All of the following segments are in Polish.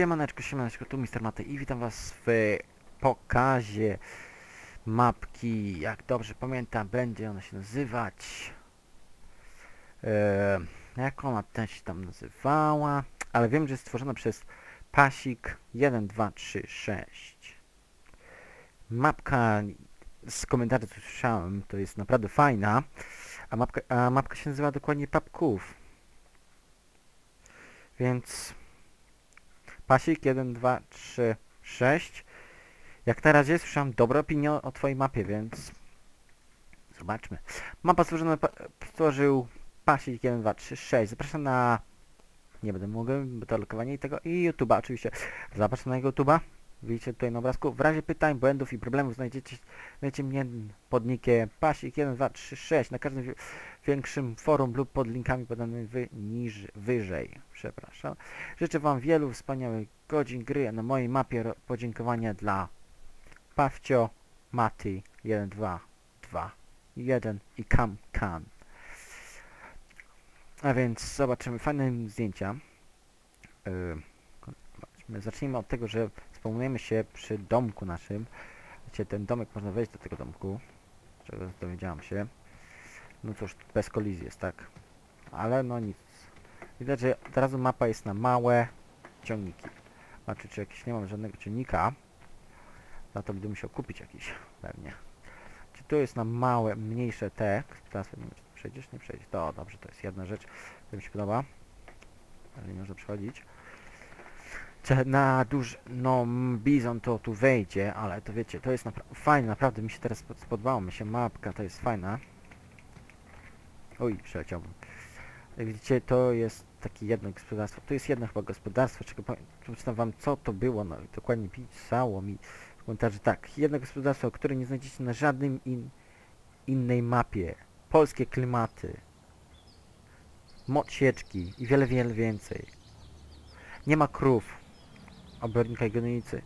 Siemaneczko, siemaneczko, tu Mr. Matej i witam was w pokazie mapki, jak dobrze pamiętam, będzie ona się nazywać e, jak ona ten się tam nazywała, ale wiem, że jest stworzona przez Pasik 1, 2, 3, 6 mapka z komentarzy co słyszałem, to jest naprawdę fajna, a mapka, a mapka się nazywa dokładnie Papków. Więc Pasik 1, 2, 3, 6. Jak na razie słyszałem dobre opinie o twojej mapie, więc zobaczmy. Mapa stworzona, stworzył Pasik 1, 2, 3, 6. Zapraszam na... Nie będę mógł, bo to lokowanie tego i YouTube'a oczywiście. Zapraszam na YouTube'a. Widzicie tutaj na obrazku. W razie pytań, błędów i problemów znajdziecie, znajdziecie mnie pod nickiem pasik 1, 2, 3, 6 na każdym wi- większym forum lub pod linkami podanymi wy, niż, wyżej. Przepraszam. Życzę Wam wielu wspaniałych godzin gry na mojej mapie podziękowania dla Pawcio, Mati 1, 2, 2, 1 i Kam Kan. A więc zobaczymy fajne zdjęcia. Yy. Zacznijmy od tego, że spawnujemy się przy domku naszym. Wiecie, ten domek można wejść do tego domku. Czego dowiedziałam się. No cóż, bez kolizji jest, tak? Ale no nic. Widać, że od razu mapa jest na małe ciągniki. Znaczy, czy jakieś nie mam żadnego ciągnika, no to będę musiał kupić jakiś, pewnie. Czy tu jest na małe, mniejsze te tu przejdziesz? Nie przejdziesz. To dobrze, to jest jedna rzecz, która mi się podoba. Ale nie można przechodzić. Na duży, no bizon to tu wejdzie, ale to wiecie, to jest napra fajne, naprawdę mi się teraz spodobało mi się mapka, to jest fajna. Oj, przeleciałbym. Jak widzicie, to jest takie jedno gospodarstwo. To jest jedno chyba gospodarstwo, czego przeczytam wam co to było, no dokładnie pisało mi w komentarzu tak. Jedno gospodarstwo, które nie znajdziecie na żadnym in, innej mapie. Polskie klimaty. Moc sieczki i wiele, wiele więcej. Nie ma krów, obornika i gonicy,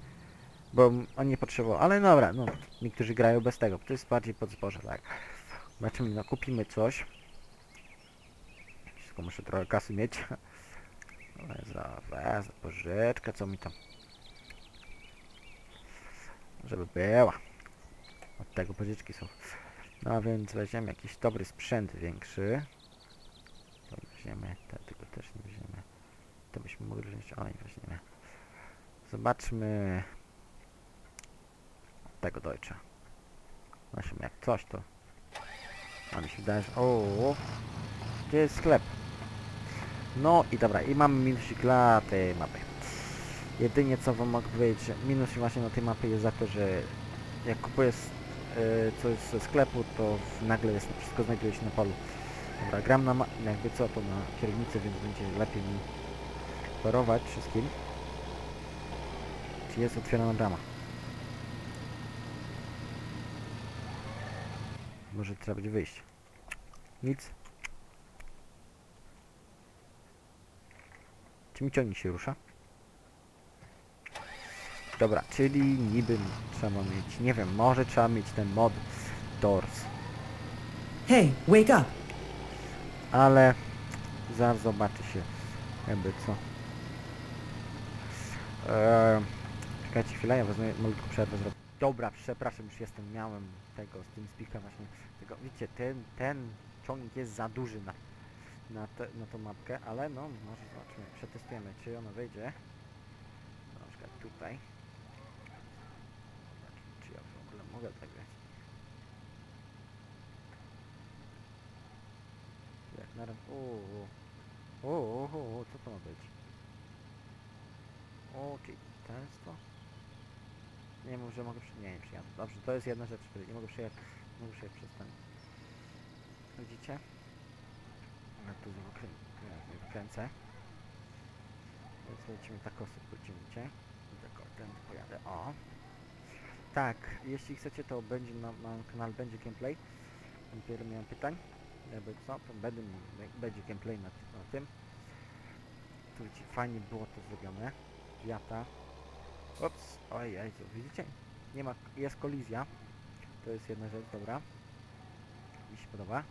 bo on nie potrzebował, ale dobra, no niektórzy grają bez tego, to jest bardziej pod zboże, tak. Zobaczymy, no kupimy coś. Tylko muszę trochę kasy mieć. Za, za pożyczkę, co mi tam. Żeby była. Od tego pożyczki są. No więc weźmiemy jakiś dobry sprzęt większy. To weźmiemy, te, tego też nie weźmiemy. To byśmy mogli wziąć, o nie weźmiemy. Zobaczmy tego Deutscha. Zobaczymy jak coś to. A mi się wydaje, że... O, gdzie jest sklep? No i dobra, i mamy minusik dla tej mapy. Jedynie co wam mogę powiedzieć, minus właśnie na tej mapie jest za to, że jak kupuję s- e, coś ze sklepu, to nagle jest, wszystko znajduje się na polu. Dobra, gram na jakby co to na kierownicy, więc będzie lepiej mi parować wszystkim. Jest otwierana brama? Może trzeba będzie wyjść. Nic. Czy mi ciągnik się rusza? Dobra, czyli niby trzeba mieć, nie wiem, może trzeba mieć ten mod Doors, Hey, wake up! ale zaraz zobaczy się jakby co. Eee, czekajcie chwilę, ja wezmę malutką przerwę zrobię. Dobra, przepraszam, już jestem, miałem tego z tym speaker właśnie, tego, widzicie, ten, ten ciągnik jest za duży na, na, te, na tą mapkę, ale no, może zobaczymy, przetestujemy, czy ona wejdzie. Na przykład tutaj. Czy ja w ogóle mogę tak grać. Jak na razie... Uuu. Uuu, uuu, co to ma być? O, czyli to jest to? Nie mów, że mogę przy... Nie, nie przyjadę. Dobrze, to jest jedna rzecz, której nie mogę przyjechać. Nie mogę przyjechać przez ten. Widzicie? Ja tu wykrę... Więc lecimy tak osób, widzicie? I tak o, ten pojadę. O! Tak, jeśli chcecie, to będzie na, na kanale będzie gameplay. Wiele miałem pytań. Jakby co, to będę, będzie gameplay na, na tym. Tu fajnie było to zrobione. Wiata. Ops, oj, widzicie? Nie ma, jest kolizja. To jest jedna rzecz, dobra. Mi się podoba.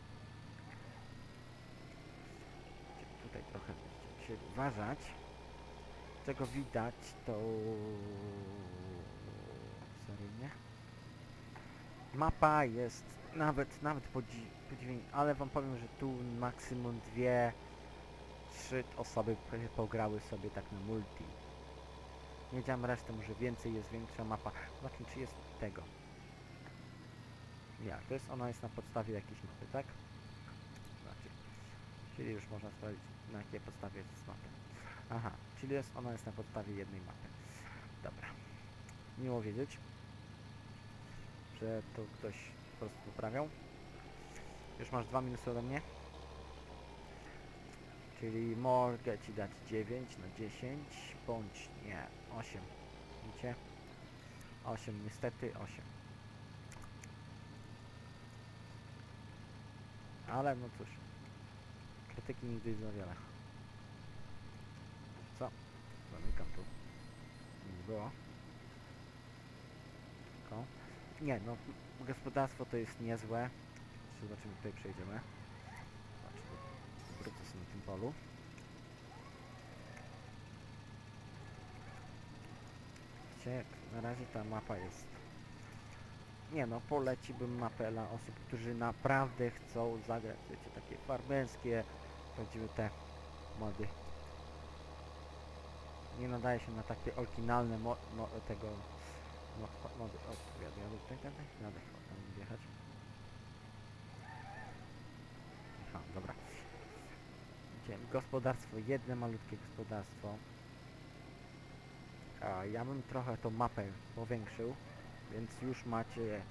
Tutaj trochę się uważać. czego widać, to... Seryjnie? Mapa jest nawet, nawet podzi podziwień, ale wam powiem, że tu maksimum dwie, trzy osoby pograły sobie tak na multi. Nie wiedziałem resztę, może więcej, jest większa mapa. Zobaczmy, czy jest tego. Ja, to jest, ona jest na podstawie jakiejś mapy, tak? Znaczy, czyli już można sprawdzić, na jakiej podstawie jest mapa. Aha, czyli jest, ona jest na podstawie jednej mapy. Dobra. Miło wiedzieć, że to ktoś po prostu poprawiał. Już masz dwa minusy ode mnie. Czyli mogę ci dać 9 na 10, bądź nie, 8. Widzicie? 8, niestety 8. Ale no cóż, krytyki nigdy za wiele. Co? Zamykam tu. Nie było. Tylko. Nie, no gospodarstwo to jest niezłe. Zobaczymy, tutaj przejdziemy. Sobie na tym. Widzicie, jak na razie ta mapa jest... Nie no, poleciłbym mapę dla osób, którzy naprawdę chcą zagrać, wiecie, takie farmerskie, prawdziwe te mody. Nie nadaje się na takie oryginalne mo, mo, tego mo, mody. O, jadę, jadę tutaj, jadę, jadę, chyba tam wjechać. Aha, dobra. Widzicie, gospodarstwo, jedno malutkie gospodarstwo. A ja bym trochę tą mapę powiększył, więc już macie,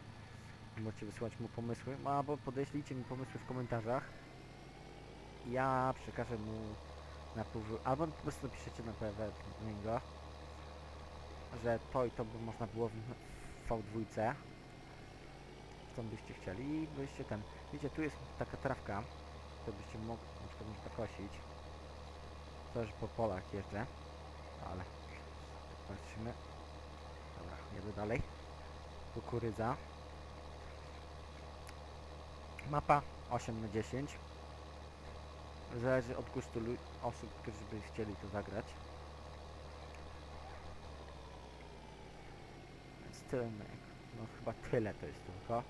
możecie wysłać mu pomysły, no, albo podeślijcie mi pomysły w komentarzach. Ja przekażę mu na pół, albo po prostu napiszecie na PW że to i to by można było w w V2, co byście chcieli i byście ten, wiecie, tu jest taka trawka, to byście mogli, przykład można kosić, też po polach jeżdżę, ale patrzymy, dobra, jedę dalej, kukurydza, mapa 8 na 10 zależy od gustu osób, którzy by chcieli to zagrać. Więc tyle, no, chyba tyle to jest tylko.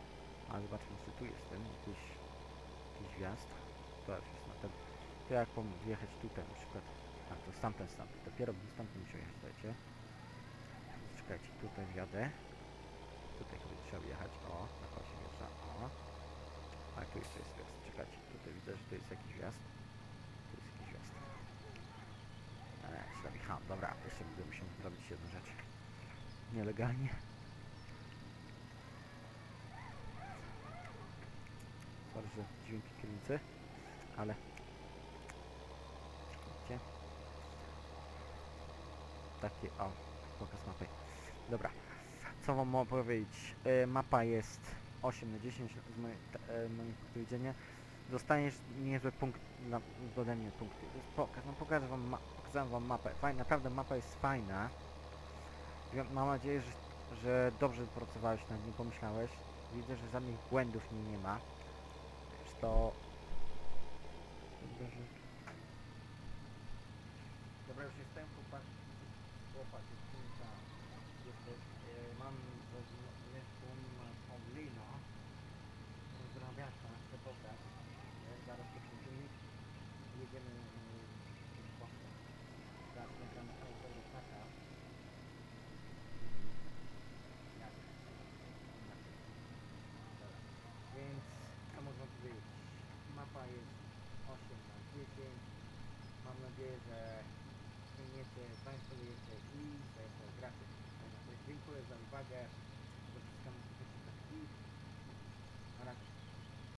A zobaczmy, co tu jest ten, jakiś, jakiś wjazd. To jest. To jak wjechać tutaj na przykład. A to stamtąd, stamtąd. Dopiero stamtąd musiał jechać, słuchajcie. Czekajcie, tutaj wjadę. Tutaj chyba trzeba wjechać. O, na kosie wjeżdża. O. A tu jeszcze jest wjazd. Czekajcie, tutaj widzę, że to jest jakiś wjazd. Tu jest jakiś wjazd. Ale źle wjechałem. Dobra, jeszcze będę musiał zrobić jedną rzecz. Nielegalnie. Że dźwięki kierownicy, ale... Widzicie? Takie, o, pokaz mapy. Dobra, co wam mogę powiedzieć? E, mapa jest 8 na 10 z mojej, e, moim punktu widzenia. Dostaniesz niezły punkt na, mnie punkty. Pokaz, no pokażę wam, ma wam mapę. Fajna, naprawdę mapa jest fajna. Mam nadzieję, że, że dobrze pracowałeś nad nim, pomyślałeś. Widzę, że żadnych błędów nie, nie ma. Więc to... Dobra, już jestem, chłopak. Chłopak, jest kurwa. Jesteś, e, mam zresztą Paulina. Pozdrawiacza, chcę pobrać. E, Zaraz to filmik. Jedziemy e, w Polskę. Zaraz nagramy całego taka. Jak? Inaczej. Dobra. Więc, co można powiedzieć? Mapa jest 8 na 10. Mam nadzieję, że przyjmiecie, zainstalujecie i że to gracie. Także Dziękuję za uwagę.